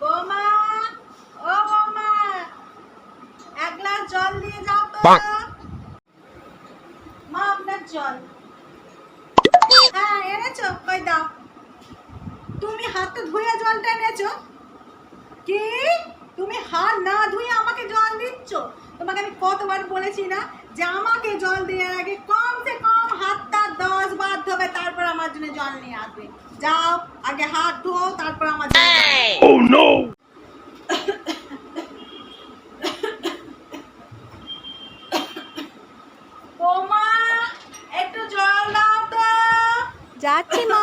বৌমা ও বৌমা এক গ্লাস জল দিয়ে যাও তো। মা আপনার জল। হ্যাঁ এনেছো? কই দাও। তুমি হাত ধুয়ে জলটা এনেছো? কি? তুমি হাত না ধুয়ে আমাকে জল দিচ্ছ? তোমাকে আমি কতবার বলেছি না যে আমাকে জল দেওয়ার আগে ধোবে তারপর আমার জন্য জল নিয়ে আসবে যাও আগে হাত ধোও তারপর আমার। Oh! বৌমা একটু জল দাও তো যাচ্ছি মা